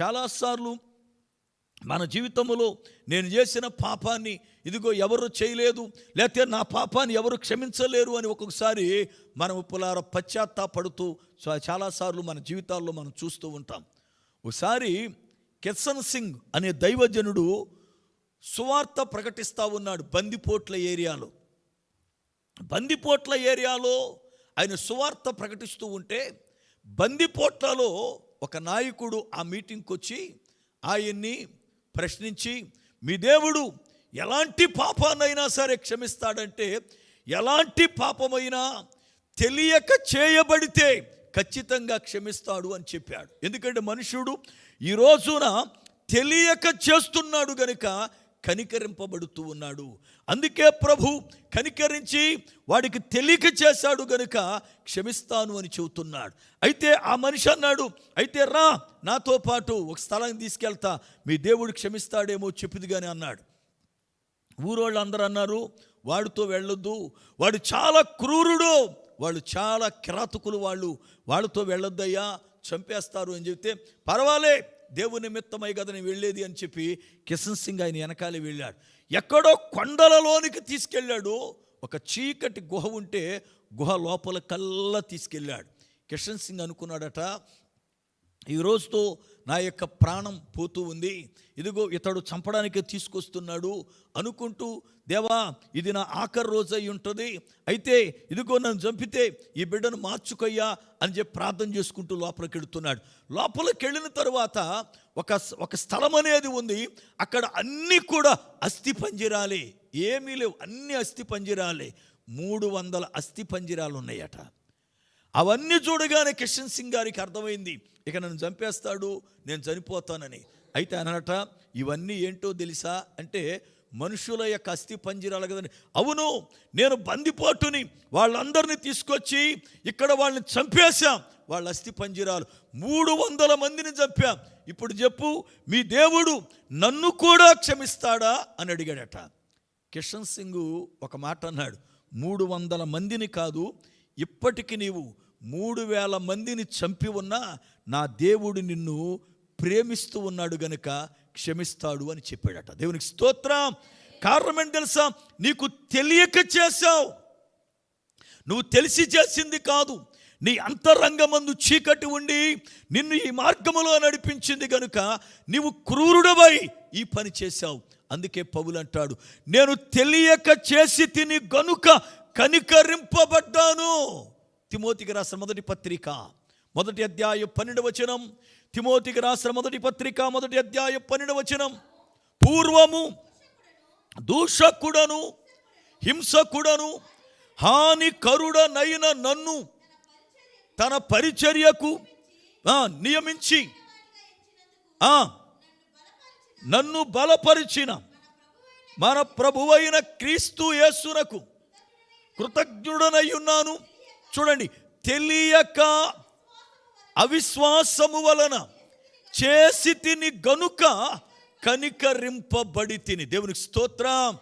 చాలాసార్లు మన జీవితంలో నేను చేసిన పాపాన్ని ఇదిగో ఎవరు చేయలేదు లేకపోతే నా పాపాన్ని ఎవరు క్షమించలేరు అని ఒక్కొక్కసారి మనం పులార పశ్చాత్తాపడుతూ చాలాసార్లు మన జీవితాల్లో మనం చూస్తూ ఉంటాం. ఒకసారి కిసన్ సింగ్ అనే దైవజనుడు సువార్త ప్రకటిస్తూ ఉన్నాడు బందిపోట్ల ఏరియాలో. బందిపోట్ల ఏరియాలో ఆయన సువార్త ప్రకటిస్తూ ఉంటే బందిపోట్లలో ఒక నాయకుడు ఆ మీటింగ్కి వచ్చి ఆయన్ని ప్రశ్నించి మీ దేవుడు ఎలాంటి పాపాన్నైనా సరే క్షమిస్తాడంటే ఎలాంటి పాపమైనా తెలియక చేయబడితే ఖచ్చితంగా క్షమిస్తాడు అని చెప్పాడు. ఎందుకంటే మనుషుడు ఈ రోజున తెలియక చేస్తున్నాడు గనుక కనికరింపబడుతూ ఉన్నాడు. అందుకే ప్రభు కనికరించి వాడికి తెలియక చేశాడు గనుక క్షమిస్తాను అని చెబుతున్నాడు. అయితే ఆ మనిషి అన్నాడు అయితే రా నాతో పాటు ఒక స్థలానికి తీసుకెళ్తా మీ దేవుడు క్షమిస్తాడేమో చెప్పింది కానీ అన్నాడు. ఊరోళ్ళు అందరూ అన్నారు వాడితో వెళ్ళొద్దు వాడు చాలా క్రూరుడు వాళ్ళు చాలా కిరాతకులు వాళ్ళు వాళ్ళతో వెళ్ళొద్దయ్యా చంపేస్తారు అని చెప్తే పర్వాలే దేవుని నిమిత్తమై కదా నేను వెళ్ళేది అని చెప్పి కిషన్ సింగ్ ఆయన వెనకాలే వెళ్ళాడు. ఎక్కడో కొండలలోనికి తీసుకెళ్ళాడు. ఒక చీకటి గుహ ఉంటే గుహ లోపల కల్లా తీసుకెళ్ళాడు. కిషన్ సింగ్ అనుకున్నాడట ఈ రోజుతో నా యొక్క ప్రాణం పోతూ ఉంది. ఇదిగో ఇతడు చంపడానికి తీసుకొస్తున్నాడు అనుకుంటూ దేవా ఇది నా ఆఖరి రోజు అయి ఉంటుంది. అయితే ఇదిగో నన్ను చంపితే ఈ బిడ్డను మార్చుకొయ్యా అని చెప్పి ప్రార్థన చేసుకుంటూ లోపలికి వెళుతున్నాడు. లోపలికి వెళ్ళిన తర్వాత ఒక ఒక స్థలం అనేది ఉంది. అక్కడ అన్నీ కూడా అస్థి పంజిరాలే. ఏమీ లేవు. అన్ని అస్థి పంజిరాలే. మూడు వందల అస్థి పంజిరాలు ఉన్నాయట. అవన్నీ చూడగానే కిషన్ సింగ్ గారికి అర్థమైంది. ఇక నన్ను చంపేస్తాడు నేను చనిపోతానని. అయితే అనట ఇవన్నీ ఏంటో తెలుసా? అంటే మనుషుల యొక్క అస్థి పంజరాలు కదండి. అవును నేను బందిపోటుని వాళ్ళందరినీ తీసుకొచ్చి ఇక్కడ వాళ్ళని చంపేశాం. వాళ్ళ అస్థి పంజరాలు. మూడు వందల మందిని చంపాం. ఇప్పుడు చెప్పు మీ దేవుడు నన్ను కూడా క్షమిస్తాడా? అని అడిగాడట. కిషన్ సింగ్ ఒక మాట అన్నాడు. మూడు వందల మందిని కాదు ఇప్పటికి నీవు మూడు వేల మందిని చంపి ఉన్నా నా దేవుడు నిన్ను ప్రేమిస్తూ ఉన్నాడు గనుక క్షమిస్తాడు అని చెప్పాడట. దేవునికి స్తోత్రం. కారణం ఏంటి తెలుసా? నీకు తెలియక చేశావు. నువ్వు తెలిసి చేసింది కాదు. నీ అంతరంగమందు చీకటి ఉండి నిన్ను ఈ మార్గములో నడిపించింది గనుక నీవు క్రూరుడవై ఈ పని చేశావు. అందుకే పౌలు అంటాడు నేను తెలియక చేసి తిని గనుక కనికరింపబడ్డాను. తిమోతికి రాసిన మొదటి పత్రిక మొదటి అధ్యాయం పన్నెండు వచనం. తిమోతికి రాసిన మొదటి పత్రిక మొదటి అధ్యాయం పన్నెండు వచనం. పూర్వము దూషకుడను హింసకుడను హానికరుడనైన నన్ను తన పరిచర్యకు ఆ, నియమించి ఆ, నన్ను బలపరిచిన మన ప్రభువైన క్రీస్తు యేసునకు కృతజ్ఞుడనై ఉన్నాను చూడండి తెలియక అవిశ్వాసము వలన చేసి తిని గనుక కనికరింపబడి తిని దేవునికి స్తోత్రం.